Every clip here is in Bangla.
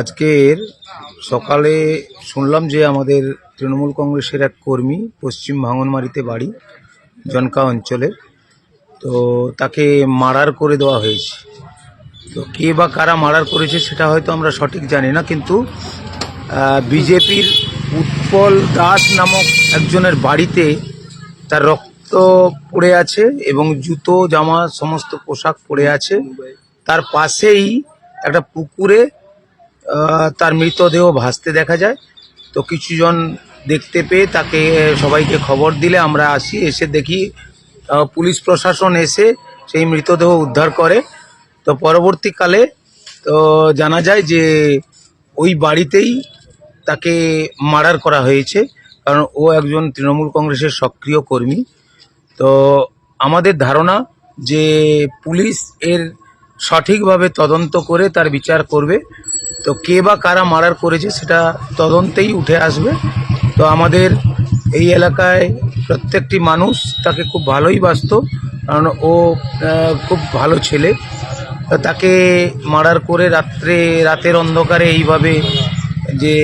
আজকের সকালে শুনলাম যে আমাদের তৃণমূল কংগ্রেসের এক কর্মী পশ্চিম ভাঙনমারিতে বাড়ি, জনকা অঞ্চলে। তো তাকে মার্ডার করে দেওয়া হয়েছে। তো কে বা কারা মার্ডার করেছে সেটা হয়তো আমরা সঠিক জানি না, কিন্তু বিজেপির উৎপল দাস নামক একজনের বাড়িতে তার রক্ত পড়ে আছে এবং জুতো, জামা, সমস্ত পোশাক পড়ে আছে। তার পাশেই একটা পুকুরে তার মৃতদেহ ভাসতে দেখা যায়। তো কিছুজন দেখতে পেয়ে তাকে সবাইকে খবর দিলে আমরা আসি, এসে দেখি পুলিশ প্রশাসন এসে সেই মৃতদেহ উদ্ধার করে। তো পরবর্তীকালে, তো জানা যায় যে ওই বাড়িতেই তাকে মার্ডার করা হয়েছে, কারণ ও একজন তৃণমূল কংগ্রেসের সক্রিয় কর্মী। তো আমাদের ধারণা যে পুলিশ এর সঠিকভাবে তদন্ত করে তার বিচার করবে। তো কে বা কারা মার্ডার করেছে সেটা তদন্তেই উঠে আসবে। তো আমাদের এই এলাকায় প্রত্যেকটি মানুষ তাকে খুব ভালোই বাসত কারণ ও খুব ভালো ছেলে। তাকে মার্ডার করে রাত্রে, রাতের অন্ধকারে এইভাবে যে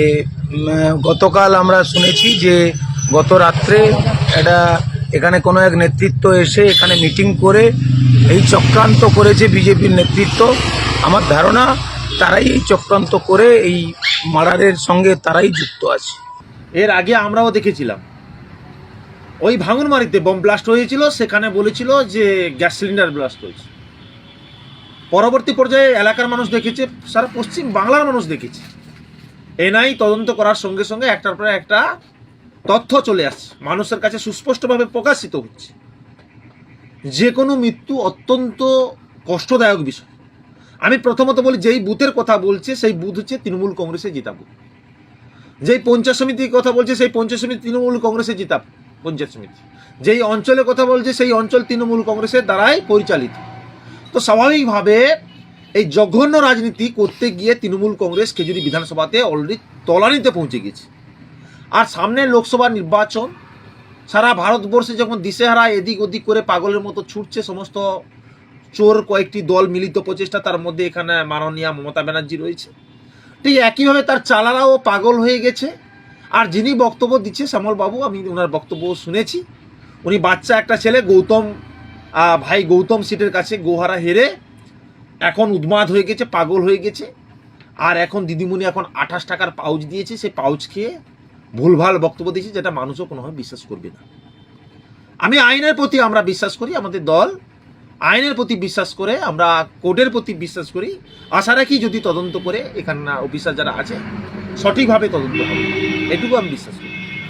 গতকাল আমরা শুনেছি যে গত রাত্রে একটা, এখানে কোনো এক নেতৃত্ব এসে এখানে মিটিং করে এই চক্রান্ত করেছে বিজেপির নেতৃত্ব। আমার ধারণা তারাই এই চক্রান্ত করে এই মার্ডারের সঙ্গে তারাই যুক্ত আছে। এর আগে আমরাও দেখেছিলাম। ওই ভাঙনমারিতে বম ব্লাস্ট হয়েছিল, সেখানে বলেছিল যে গ্যাস সিলিন্ডার ব্লাস্ট হয়েছে। পরবর্তী পর্যায়ে এলাকার মানুষ দেখেছে, সারা পশ্চিম বাংলার মানুষ দেখেছে। এনআই তদন্ত করার সঙ্গে সঙ্গে একটার পর একটা তথ্য চলে আসছে। মানুষের কাছে সুস্পষ্টভাবে প্রকাশিত হচ্ছে। যে কোনো মৃত্যু অত্যন্ত কষ্টদায়ক বিষয়। আমি প্রথমত বলি, যেই বুথের কথা বলছে, সেই বুথ হচ্ছে তৃণমূল কংগ্রেসে জেতা বুথ যেই পঞ্চায়েত সমিতির কথা বলছে, সেই পঞ্চায়েত সমিতি তৃণমূল কংগ্রেসে জেতা পঞ্চায়েত সমিতি। যেই অঞ্চলের কথা বলছে, সেই অঞ্চল তৃণমূল কংগ্রেসের দ্বারাই পরিচালিত। তো স্বাভাবিকভাবে এই জঘন্য রাজনীতি করতে গিয়ে তৃণমূল কংগ্রেস খেজুরি বিধানসভাতে অলরেডি তলানিতে পৌঁছে গেছে। আর সামনে লোকসভা নির্বাচন, সারা ভারতবর্ষে যখন দিশেহারা এদিক ওদিক করে পাগলের মতো ছুটছে সমস্ত চোর কয়েকটি দল মিলিত প্রচেষ্টা তার মধ্যে এখানে মাননীয়া মমতা ব্যানার্জি রয়েছে। ঠিক একইভাবে তার চালারাও পাগল হয়ে গেছে। আর যিনি বক্তব্য দিচ্ছে শ্যামল বাবু, আমি ওনার বক্তব্য শুনেছি। উনি বাচ্চা একটা ছেলে, গৌতম ভাই গৌতম সিটের কাছে গোহারা হেরে এখন উদ্মাদ হয়ে গেছে, পাগল হয়ে গেছে। আর এখন দিদিমণি এখন আঠাশ টাকার পাউচ দিয়েছে, সেই পাউচ খেয়ে ভুলভাল বক্তব্য দিয়েছে, যেটা মানুষও কোনোভাবে বিশ্বাস করবে না। আমি আইনের প্রতি আমরা বিশ্বাস করি, আমাদের দল আইনের প্রতি বিশ্বাস করে, আমরা কোর্টের প্রতি বিশ্বাস করি। আশা রাখি যদি তদন্ত করে এখানে অফিসার যারা আছে, সঠিকভাবে তদন্ত হবে। এটুকু আমি বিশ্বাস করি।